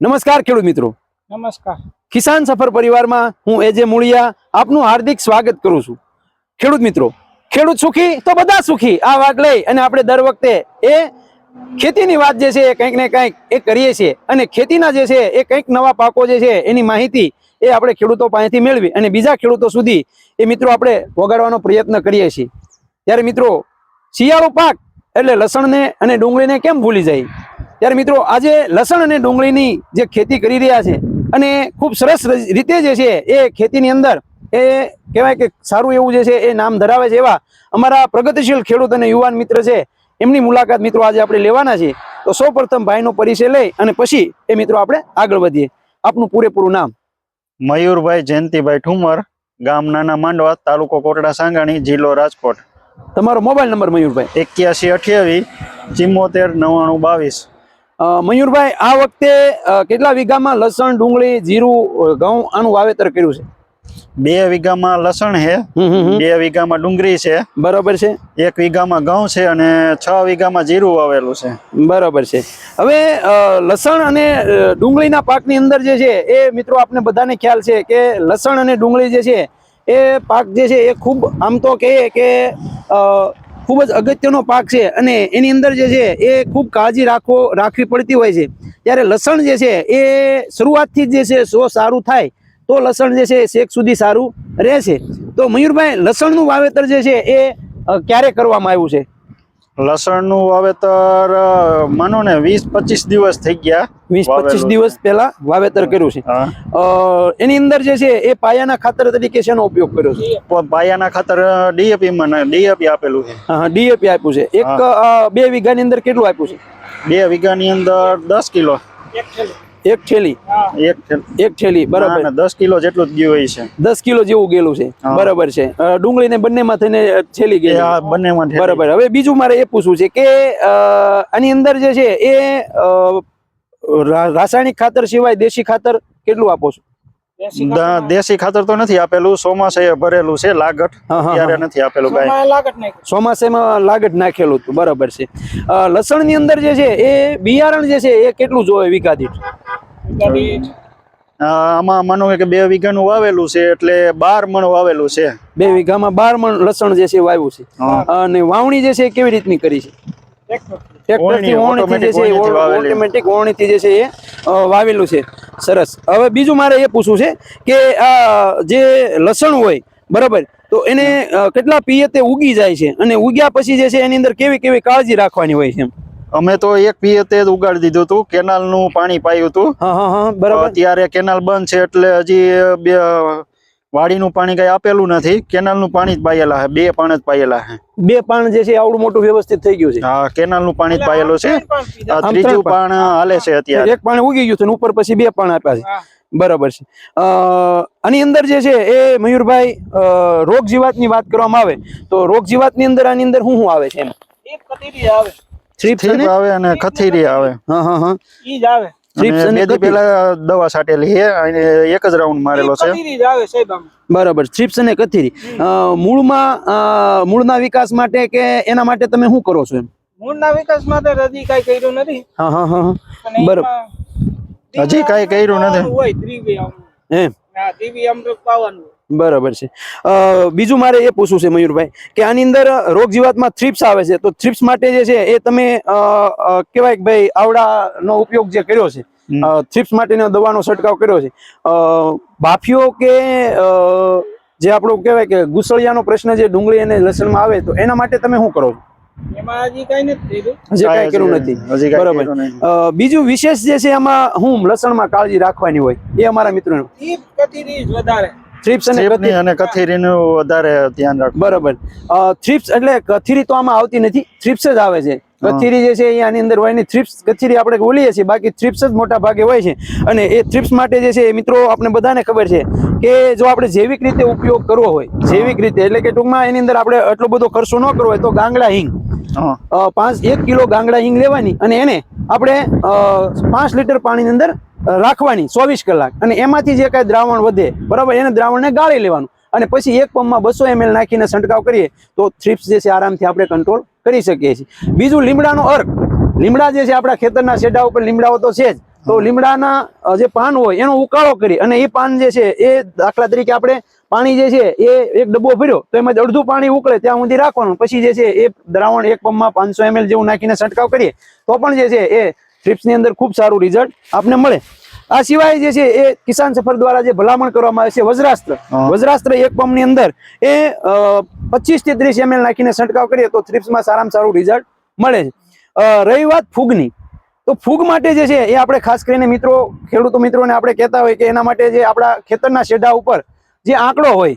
નમસ્કાર ખેડૂત મિત્રો. નમસ્કાર. કિસાન સફર પરિવારમાં હું એજે મૂળિયા આપનું હાર્દિક સ્વાગત કરું છું. ખેડૂત મિત્રો ખેડૂત સુખી તો બધા સુખી આ વાત લઈ અને આપણે દર વખતે એ ખેતીની વાત જે છે એ કંઈક ને કંઈક એ કરીએ છીએ અને ખેતીના જે છે એ કંઈક નવા પાકો જે છે એની માહિતી એ આપણે ખેડૂતો પાસેથી મેળવી અને બીજા ખેડૂતો સુધી એ મિત્રો આપણે વગાડવાનો પ્રયત્ન કરીએ છીએ. ત્યારે મિત્રો શિયાળો પાક એટલે લસણને અને ડુંગળીને કેમ ભૂલી જાય? ત્યારે મિત્રો આજે લસણ અને ડુંગળીની જે ખેતી કરી રહ્યા છે અને ખૂબ સરસ રીતે જે છે એ ખેતીની અંદર એ કહેવાય કે સારું એવું જે છે એ નામ ધરાવે છે એવા અમારા પ્રગતિશીલ ખેડૂત અને યુવાન મિત્ર છે. એમની મુલાકાત મિત્રો આજે આપણે લેવાના છે. તો સૌ પ્રથમ ભાઈનો પરિચય લઈ અને પછી એ મિત્રો આપણે આગળ વધીએ. આપનું પૂરેપૂરું નામ? મયુરભાઈ જયંતિભાઈ ઠુમર ગામ નાના માંડવા તાલુકો કોટડા સાંગાણી જિલ્લો રાજકોટ. તમારો મોબાઈલ નંબર મયુરભાઈ? એક્યાસી અઠ્યાવીસ ચિમ્મોતેર નવ્વાણું બાવીસ. મયુરભાઈ આ વખતે કેટલા વીઘામાં લસણ ડુંગળી જીરું ઘઉં આનું વાવેતર કર્યું છે? બે વીઘામાં લસણ છે. બે વીઘામાં ડુંગળી છે બરાબર છે. એક વીઘામાં ઘઉં છે અને છ વીઘામાં જીરું વાવેલું છે. બરાબર છે. હવે લસણ અને ડુંગળીના પાકની અંદર જે છે એ મિત્રો આપને બધાને ખ્યાલ છે કે લસણ અને ડુંગળી જે છે એ પાક જે છે એ ખૂબ આમ તો કહીએ કે ખૂબ જ અગત્યનો પાક છે અને એની અંદર જે છે એ ખૂબ કાળજી રાખવો રાખવી પડતી હોય છે. ત્યારે લસણ જે છે એ શરૂઆતથી જ છે સો સારું થાય, તો લસણ જે છે શેક સુધી સારું રહેશે. તો મયુરભાઈ, લસણનું વાવેતર જે છે એ ક્યારે કરવામાં આવ્યું છે? લસણનું વાવેતર માનો ને વીસ પચીસ દિવસ થઈ ગયા વીસ પચીસ દિવસ પહેલા વાવેતર કર્યું છે. અ, એની અંદર જે છે એ પાયાના ખાતર તરીકે શેનો ઉપયોગ કર્યો છે? પાયાના ખાતર ડીએપી માં ડીએપી આપેલું છે. ડીએપી આપ્યું છે. એક બે વીઘાની અંદર કેટલું આપ્યું છે? બે વીઘાની અંદર દસ કિલો. એક થેલી. એક થેલી. એક થેલી બરાબર. દસ કિલો જેટલું ગયું હોય છે. દસ કિલો જેવું ગયેલું છે. બરાબર છે. ડુંગળી ને બંને માં થઈને થેલી એ ગઈ આ બરાબર. હવે બીજું મારે એ પૂછવું છે કે આની અંદર જે છે એ રાસાયણિક ખાતર સિવાય દેશી ખાતર કેટલું આપો છો? દેશી ખાતર? તો નથી આપેલું. ચોમાસે ભરેલું છે લાગટ ત્યારે નથી આપેલું કાંઈ. નાખ્યું. લાગત નાખેલું બરાબર છે. લસણની અંદર જે છે એ બિયારણ જે છે એ કેટલું જોવે વીઘા દીઠ ગાડી અ, આમાં માનો કે બે વીઘાનું વાવેલું છે એટલે બાર મણ વાવેલું છે. બે વીઘામાં બાર મણ લસણ જે છે વાવ્યું છે. અને વાવણી જે છે એ કેવી રીતની કરી છે? ટ્રેક્ટર. ટ્રેક્ટરથી ઓળણી, જે છે. ઓટોમેટિક છે એ વાવેલું છે. સરસ. હવે બીજું મારે એ પૂછવું છે કે આ જે લસણ હોય બરાબર તો એને કેટલા પિયતે ઉગી જાય છે? અને ઉગ્યા પછી જે છે એની અંદર કેવી કેવી કાળજી રાખવાની હોય છે એમ? અમે તો એક પિયતે જ ઉગાડી દીધું હતું કેનાલનું પાણી પાયું હતું. હા હા હા બરાબર. અત્યારે કેનાલ બંધ છે એટલે હજી બે વાડીનું પાણી કઈ આપેલું નથી કેનાલનું પાણી જ પાયેલા છે બે પાણ જ પાયેલા છે બે પાણ જે છે આવડું મોટું વ્યવસ્થિત થઈ ગયું છે. હા કેનાલનું પાણી જ પાયેલું છે. ત્રીજું પાણ. હાલે છે અત્યારે. એક પાણી ઉગી ગયું છે ઉપર પછી બે પાણ આપ્યા છે. બરાબર છે. અ, આની અંદર જે છે એ મયુરભાઈ રોગ જીવાતની વાત કરવામાં આવે તો રોગ જીવાતની અંદર આની અંદર શું શું આવે છે એમ? આવે. થ્રીપ્સ આવે અને ખથીરી આવે હા હા હા ઈ જ આવે થ્રીપ્સ અને. પહેલા દવા સાટેલી છે અને એક જ રાઉન્ડ મારેલો છે કતીરી જ આવે સાહેબ. બરાબર થ્રીપ્સ અને કથીરી મૂળમાં મૂળના વિકાસ માટે કે એના માટે તમે શું કરો છો એમ મૂળના વિકાસ માટે હજી કાંઈ કર્યું નથી હા હા હા હા. બરાબર. હજી કાંઈ કર્યું નથી. હોય ત્રીવી આમ. એમ ના ત્રીવી આમ તો પાવાનું. બરાબર છે. બીજું મારે એ પૂછવું છે મયુરભાઈ કે આની અંદર રોગ જીવાતમાં થ્રીપ્સ આવે છે તો થ્રીપ્સ માટે જે છે એ તમે કહેવાય કે ભાઈ આવડાનો ઉપયોગ જે કર્યો છે. થ્રીપ્સ માટેનો દવાનો છંટકાવ કર્યો છે. બાફીઓ કે જે આપણો કહેવાય કે ગુસળિયાનો પ્રશ્ન જે ડુંગળી અને લસણમાં આવે તો એના માટે તમે શું કરો છો? એમાં બીજું વિશેષ જે છે આમાં હું લસણમાં કાળજી રાખવાની હોય એ અમારા જ વધારે. થ્રીપ્સ અને અને કથીરીનું વધારે ધ્યાન રાખવું. બરાબર. થ્રીપ્સ એટલે કથીરી તો આમાં આવતી નથી. થ્રીપ્સ જ આવે છે. કથીરી જે છે એ આની અંદર હોય નહીં. થ્રીપ્સ કથીરી આપણે બોલીએ છીએ. બાકી થ્રીપ્સ જ મોટા ભાગે હોય છે. અને એ થ્રીપ્સ માટે જે છે એ મિત્રો આપણે બધાને ખબર છે કે જો આપણે જૈવિક રીતે ઉપયોગ કરવો હોય જૈવિક રીતે એટલે કે ટૂંકમાં એની અંદર આપણે એટલો બધો ખર્ચો ન કરવો હોય તો ગાંગડા હિંગ. પાંચ એક કિલો ગાંગડા હિંગ લેવાની અને એને આપણે પાંચ લીટર પાણીની અંદર રાખવાની ચોવીસ કલાક. અને એમાંથી જે કાંઈ દ્રાવણ વધે, બરાબર, એને દ્રાવણને ગાળી લેવાનું. અને પછી એક પંપમાં બસો એમએલ નાખીને છંટકાવ કરીએ, તો થ્રીપ્સ જે છે આરામથી આપણે કંટ્રોલ કરી શકીએ છીએ. બીજું લીમડાનો અર્ક. લીમડા જે છે આપણા ખેતરના શેડા ઉપર લીમડાઓ તો છે જ. તો લીમડાના જે પાન હોય, એનો ઉકાળો કરી અને એ પાન જે છે, એ દાખલા તરીકે આપણે પાણી જે છે, એ એક ડબ્બો ભર્યો, તો એમાં અડધું પાણી ઉકળે, ત્યાં સુધી રાખવાનું. પછી જે છે, એ દ્રાવણ એક પંપમાં પાંચસો એમએલ જેવું નાખીને છંટકાવ કરીએ. તો પણ જે છે, એ થ્રિપ્સની અંદર ખૂબ સારું રિઝલ્ટ આપને મળે. આ સિવાય જે છે એ કિસાન સફર દ્વારા જે ભલામણ કરવામાં આવે છે વજ્રાસ્ત્ર. વજ્રાસ્ત્ર એક પંપની અંદર એ પચીસથી ત્રીસ એમએલ નાખીને છંટકાવ કરીએ તો થ્રિપ્સમાં સારામાં સારું રિઝલ્ટ મળે છે. રહી વાત ફૂગની. તો ફૂગ માટે જે છે એ આપણે ખાસ કરીને મિત્રો ખેડૂતો મિત્રોને આપણે કહેતા હોય કે એના માટે જે આપણા ખેતરના શેઢા ઉપર જે આંકડો હોય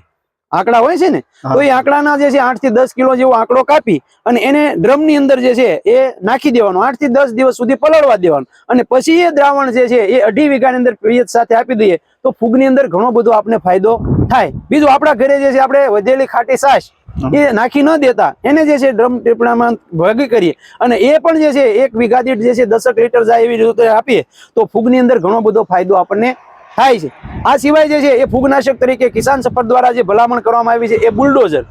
આંકડા હોય છે ને તો એ આંકડાના જે છે આઠથી દસ કિલો જેવો આંકડો કાપી અને એને ડ્રમની અંદર જે છે એ નાખી દેવાનો. આઠથી દસ દિવસ સુધી પલળવા દેવાનું. અને પછી એ દ્રાવણ જે છે એ અઢી વીઘાની અંદર પિયત સાથે આપી દઈએ તો ફૂગની અંદર ઘણો બધો આપણે ફાયદો થાય. બીજું આપણા ઘરે જે છે આપણે વધેલી ખાટી સાસ એ નાખી ન દેતા. એને જે છે ડ્રમ ટીપણામાં ભાગી કરીએ. અને એ પણ જે છે એક વીઘા દીઠ જે છે દસક લીટર જાય એવી રીતે આપીએ તો ફૂગની અંદર ઘણો બધો ફાયદો આપણને થાય છે. આ સિવાય જે છે, એ ફૂગનાશક તરીકે કિસાન સફર દ્વારા જે ભલામણ કરવામાં આવી છે, એ બુલડોઝર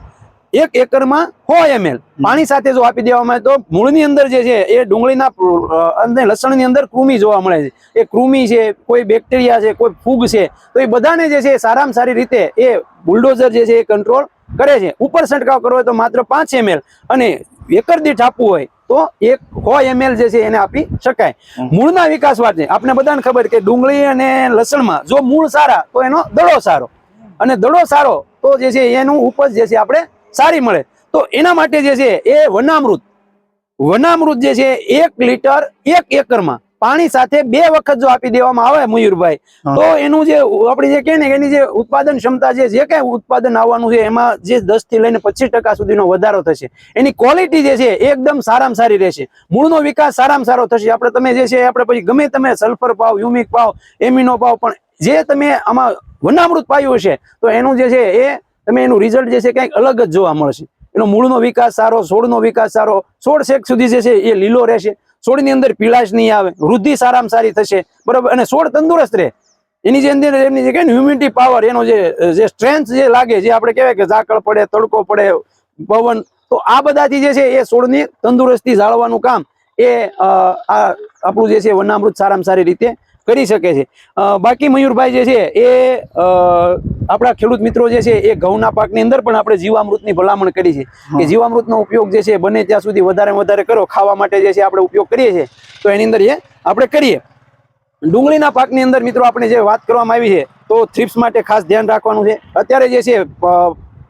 એક એકરમાં સો એમએલ પાણી સાથે જો આપી દેવામાં આવે તો મૂળની અંદર જે છે, એ ડુંગળીના અને લસણની અંદર કૃમિ જોવા મળે છે. એ કૃમિ છે, કોઈ બેક્ટેરિયા છે, કોઈ ફૂગ છે, તો એ બધાને જે છે, સારામાં સારી રીતે એ બુલડોઝર જે છે, એ કંટ્રોલ કરે છે. ઉપર છંટકાવ કરવો હોય તો માત્ર પાંચ એમએલ અને એકર દીઠ આપવું હોય તો એક સો એમએલ જે છે એને આપી શકાય. મૂળના વિકાસ માટે આપણે બધાને ખબર કે ડુંગળી અને લસણમાં જો મૂળ સારા તો એનો દડો સારો. અને દડો સારો તો જે છે એનું ઉપજ જે છે આપણે સારી મળે. તો એના માટે જે છે એ વનામૃત. વનામૃત જે છે એક લીટર એક એકરમાં. પાણી સાથે બે વખત જો આપી દેવામાં આવે મયુરભાઈ તો એનું જે આપણે જે કહે ને એની જે ઉત્પાદન ક્ષમતા છે જે કઈ ઉત્પાદન આવવાનું છે એમાં જે દસથી લઈને પચીસ ટકા સુધીનો વધારો થશે. એની ક્વોલિટી જે છે એકદમ સારામાં સારી રહેશે. મૂળનો વિકાસ સારામાં સારો થશે. આપણે તમે જે છે આપણે પછી ગમે તમે સલ્ફર પાવ યુમિક પાવ એમિનો પાવ પણ જે તમે આમાં વનામૃત પાયું હશે તો એનું જે છે એ તમે એનું રિઝલ્ટ જે છે કંઈક અલગ જ જોવા મળશે. એનો મૂળનો વિકાસ સારો છોડનો વિકાસ સારો છોડ શેક સુધી જે છે એ લીલો રહેશે. છોડની અંદર પીળાશ નહીં આવે, વૃદ્ધિ સારામાં સારી થશે. બરોબર? અને છોડ તંદુરસ્ત રહે. એની જે અંદર એમની જે કહે ને હ્યુમિડિટી પાવર એનો જે જે સ્ટ્રેન્થ જે લાગે, જે આપણે કહેવાય કે ઝાકળ પડે, તડકો પડે, પવન, તો આ બધાથી જે છે એ છોડની તંદુરસ્તી જાળવવાનું કામ એ આપણું જે છે વનામૃત સારામાં સારી રીતે કરી શકે છે. બાકી મયુરભાઈ જે છે એ આપણા ખેડૂત મિત્રો જે છે એ ઘઉંના પાકની અંદર પણ આપણે જીવામૃતની ભલામણ કરી છે. કે જીવામૃતનો ઉપયોગ જે છે બને ત્યાં સુધી વધારે વધારે કરો. ખાવા માટે જે છે આપણે ઉપયોગ કરીએ છીએ. તો એની અંદર એ આપણે કરીએ. ડુંગળીના પાકની અંદર મિત્રો આપણે જે વાત કરવામાં આવી છે તો થ્રિપ્સ માટે ખાસ ધ્યાન રાખવાનું છે. અત્યારે જે છે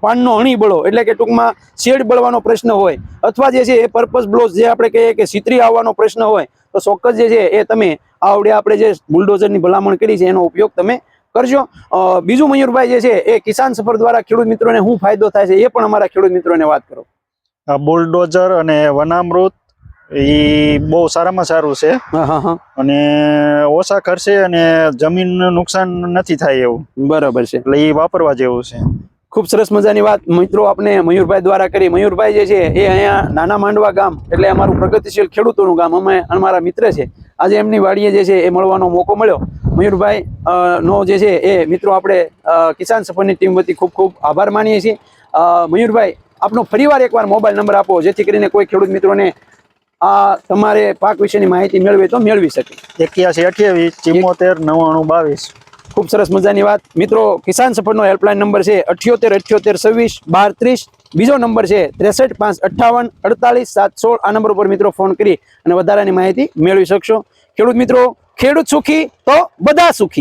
પાનનો અણી બળો એટલે કે ટૂંકમાં શેડ બળવાનો પ્રશ્ન હોય અથવા જે છે એ પર્પસ બ્લોઝ જે આપણે કહીએ કે સિત્રી આવવાનો પ્રશ્ન હોય તો ચોક્કસ જે છે એ તમે આવડે આપણે જે બુલડોઝરની ભલામણ કરી છે એનો ઉપયોગ તમે કરજો. બીજું મયુરભાઈ જે છે એ કિસાન સફર દ્વારા ખેડૂત મિત્રોને શું ફાયદો થાય છે એ પણ અમારા ખેડૂત મિત્રોને વાત કરો. આ બુલડોઝર અને વનામૃત એ બહુ સારામાં સારું છે. અને ઓછા ખર્ચે અને જમીનનું નુકસાન નથી થાય એવું. બરાબર છે. એટલે એ વાપરવા જેવું છે. ખૂબ સરસ મજાની વાત મિત્રો આપણે મયુરભાઈ દ્વારા કરી. મયુરભાઈ જે છે એ અહીંયા નાના માંડવા ગામ એટલે અમારું પ્રગતિશીલ ખેડૂતોનું ગામ અમે અમારા મિત્ર છે. આજે એમની વાડીએ જે છે એ મળવાનો મોકો મળ્યો. મયુરભાઈ નો જે છે એ મિત્રો આપણે કિસાન સફરની ટીમ વતી ખૂબ ખૂબ આભાર માનીએ છીએ. મયુરભાઈ આપનો ફરીવાર એકવાર મોબાઈલ નંબર આપો જેથી કરીને કોઈ ખેડૂત મિત્રોને આ તમારે પાક વિશેની માહિતી મેળવે તો મેળવી શકે. એક્યાસી અઠ્યાવીસ ચિમ્મોતેર નવ્વાણું બાવીસ. ખૂબ સરસ મજાની વાત. મિત્રો કિસાન સફરનો હેલ્પલાઇન નંબર છે અઠ્યોતેર અઠ્યોતેર છવ્વીસ બાર ત્રીસ. બીજો નંબર છે ત્રેસઠ પાંચ અઠ્ઠાવન અડતાલીસ સાત સોળ. આ નંબર ઉપર મિત્રો ફોન કરી અને વધારાની માહિતી મેળવી શકશો. ખેડૂત મિત્રો, ખેડૂત સુખી તો બધા સુખી.